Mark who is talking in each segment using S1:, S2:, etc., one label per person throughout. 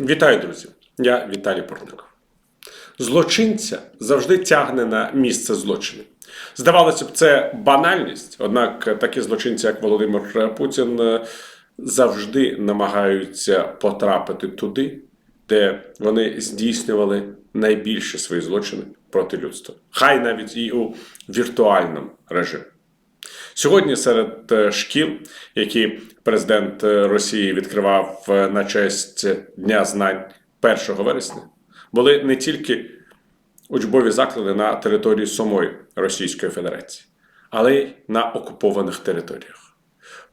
S1: Вітаю, друзі! Я Віталій Портников. Злочинця завжди тягне на місце злочину. Здавалося б, це банальність, однак такі злочинці, як Володимир Путін, е, завжди намагаються потрапити туди, де вони здійснювали найбільші свої злочини проти людства. Хай навіть і у віртуальному режимі. Сьогодні серед е, шкіл, які президент е, Росії відкривав е, на честь Дня знань 1 вересня, були не тільки учбові заклади на території самої Російської Федерації, але й на окупованих територіях.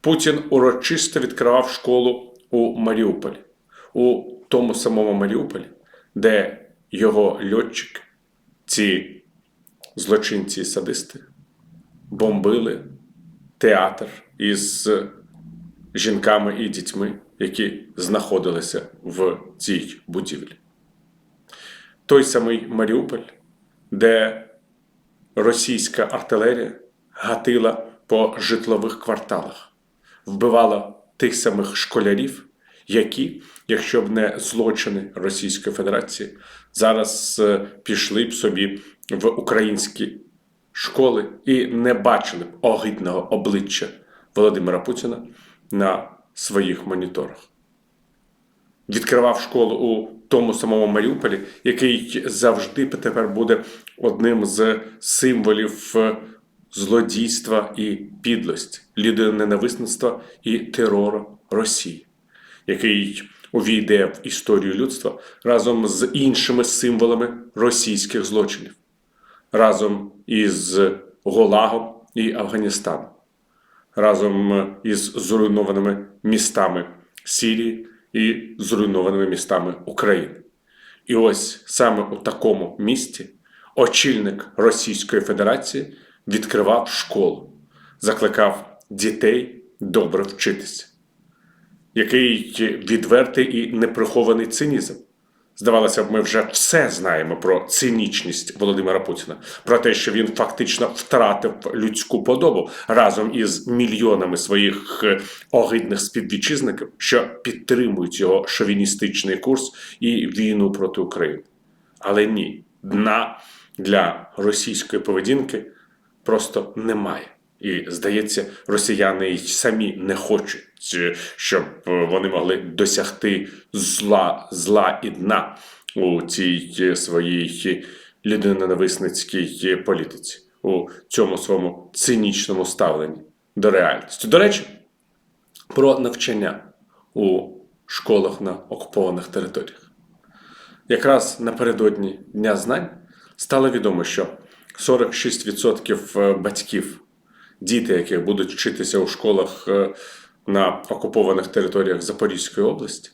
S1: Путін урочисто відкривав школу у Маріуполі, у тому самому Маріуполі, де його льотчик, ці злочинці і садисти, бомбили театр із жінками і дітьми, які знаходилися в цій будівлі. Той самий Маріуполь, де російська артилерія гатила по житлових кварталах, вбивала тих самих школярів, які, якщо б не злочини Російської Федерації, зараз е, пішли б собі в українські школи і не бачили б огидного обличчя Володимира Путіна на своїх моніторах. Відкривав школу у тому самому Маріуполі, який завжди тепер буде одним з символів е, злодійства і підлості, людиноненависництва і терору Росії, який увійде в історію людства разом з іншими символами російських злочинів разом із Голагом і Афганістаном, разом із зруйнованими містами Сирії і зруйнованими містами України. І ось саме у такому місті очільник Російської Федерації відкривав школу, закликав дітей добре вчитися. Який відвертий і неприхований цинізм. Здавалося б, ми вже все знаємо про цинічність Володимира Путіна, про те, що він фактично втратив людську подобу разом із мільйонами своїх е, огидних співвітчизників, що підтримують його шовіністичний курс і війну проти України. Але ні, дна для російської поведінки просто немає. І здається, росіяни й самі не хочуть, щоб вони могли досягти зла, зла і дна у цій е, своїй людиноненависницькій політиці, у цьому своєму цинічному ставленні до реальності. До речі, про навчання у школах на окупованих територіях. Якраз напередодні Дня знань стало відомо, що 46% батьків діти, які будуть вчитися у школах е, на окупованих територіях Запорізької області,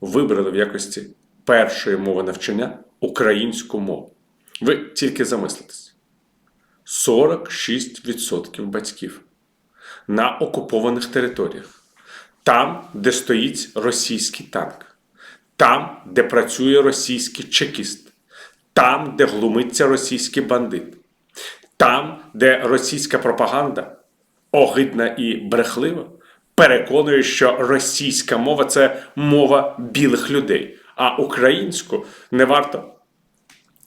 S1: вибрали в якості першої мови навчання українську мову. Ви тільки замислитесь: 46% батьків на окупованих територіях, там, де стоїть російський танк, там, де працює російський чекіст, там, де глумиться російський бандит. Там, де російська пропаганда огидна і брехлива, переконує, що російська мова це мова білих людей, а українську не варто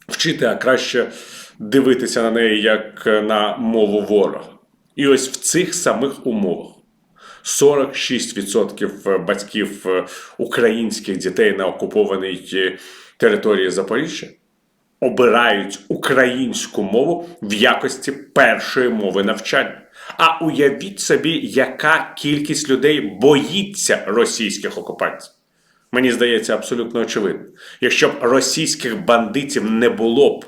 S1: вчити, а краще дивитися на неї як на мову ворога. І ось в цих самих умовах 46% батьків українських дітей на окупованій території Запоріжжя обирають українську мову в якості першої мови навчання. А уявіть собі, яка кількість людей боїться російських окупантів. Мені здається, абсолютно очевидно. Якщо б російських бандитів не було б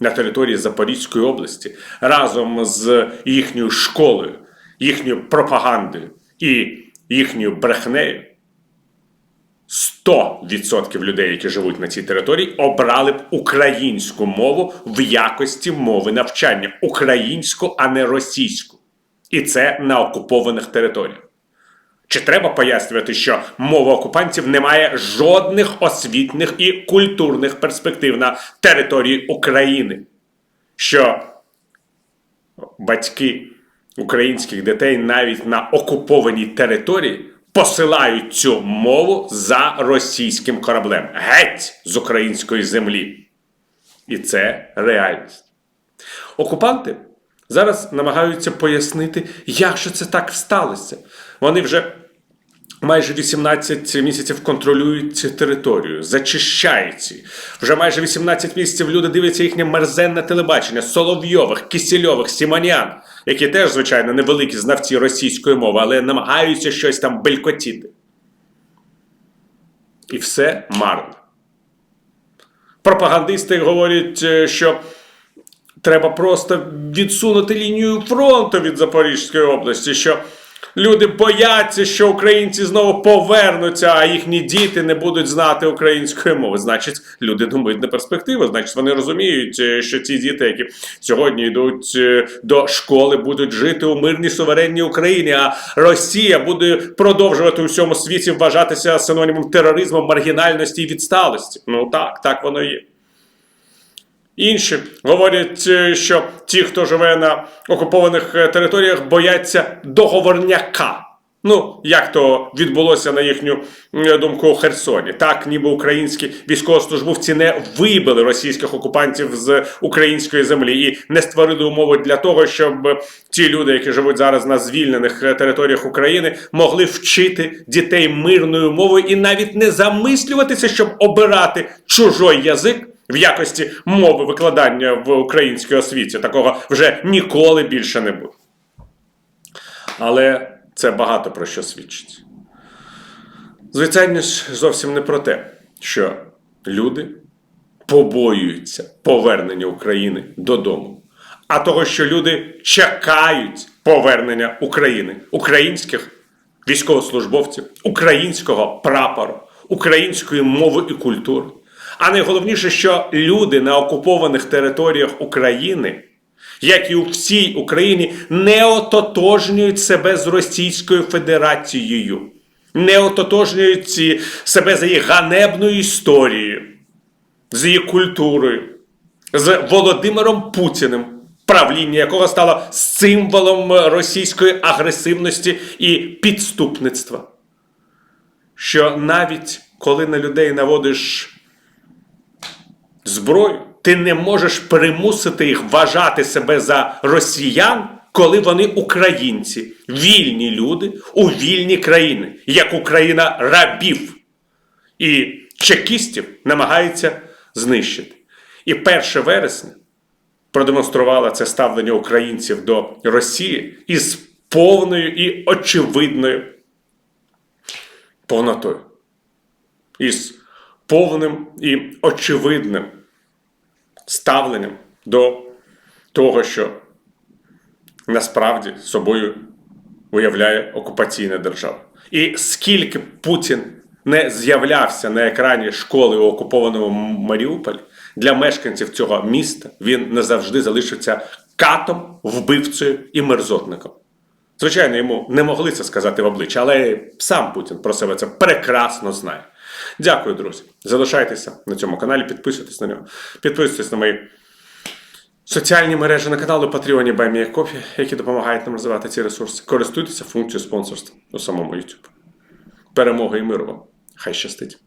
S1: на території Запорізької області разом з їхньою школою, їхньою пропагандою і їхньою брехнею, 100% людей, які живуть на цій території, обрали б українську мову в якості мови навчання. Українську, а не російську. І це на окупованих територіях. Чи треба пояснювати, що мова окупантів не має жодних освітних і культурних перспектив на території України? Що батьки українських дітей навіть на окупованій території посилають цю мову за російським кораблем. Геть з української землі. І це реальність. Окупанти зараз намагаються пояснити, як же це так сталося. Вони вже майже 18 місяців контролюють цю територію, зачищають її. Вже майже 18 місяців люди дивляться їхнє мерзенне телебачення Соловйових, Кисельових, Сімонян, які теж, звичайно, невеликі знавці російської мови, але намагаються щось там белькотіти. І все марно. Пропагандисти говорять, е, що треба просто відсунути лінію фронту від Запорізької області, що люди бояться, що українці знову повернуться, а їхні діти не будуть знати української мови. Значить, люди думають на перспективу. Значить, вони розуміють, е, що ці діти, які сьогодні йдуть е, до школи, будуть жити у мирній суверенній Україні. А Росія буде продовжувати у всьому світі вважатися синонімом тероризму, маргінальності і відсталості. Ну так, так воно є. Інші говорять, е, що ті, хто живе на окупованих е, територіях, бояться договорняка. Ну, як то відбулося на їхню думку у Херсоні. Так, ніби українські військовослужбовці не вибили російських окупантів з української землі і не створили умови для того, щоб ті люди, які живуть зараз на звільнених е, територіях України, могли вчити дітей мирною мовою і навіть не замислюватися, щоб обирати чужой язик в якості мови викладання в українській освіті. Такого вже ніколи більше не буде. Але це багато про що свідчить. Звичайно ж, зовсім не про те, що люди побоюються повернення України додому, а того, що люди чекають повернення України, українських військовослужбовців, українського прапору, української мови і культури. А найголовніше, що люди на окупованих територіях України, як і у всій Україні, не ототожнюють себе з Російською Федерацією, не ототожнюють себе за її ганебною історією, з її культурою, з Володимиром Путіним, правління якого стало символом російської агресивності і підступництва. Що навіть коли на людей наводиш зброю, ти не можеш примусити їх вважати себе за росіян, коли вони українці, вільні люди у вільні країни, як Україна рабів. І чекістів намагається знищити. І 1 вересня продемонструвала це ставлення українців до Росії із повною і очевидною повнотою. Із повним і очевидним ставленням до того, що насправді собою уявляє окупаційна держава. І скільки Путін не з'являвся на екрані школи у окупованому Маріуполі, для мешканців цього міста він не завжди залишиться катом, вбивцею і мерзотником. Звичайно, йому не могли це сказати в обличчя, але сам Путін про себе це прекрасно знає. Дякую, друзі. Залишайтеся на цьому каналі, підписуйтесь на нього. Підписуйтесь на мої соціальні мережі на каналу Патреоні Баймія Кофі, які допомагають нам розвивати ці ресурси. Користуйтеся функцією спонсорства у самому YouTube. Перемоги і миру вам! Хай щастить!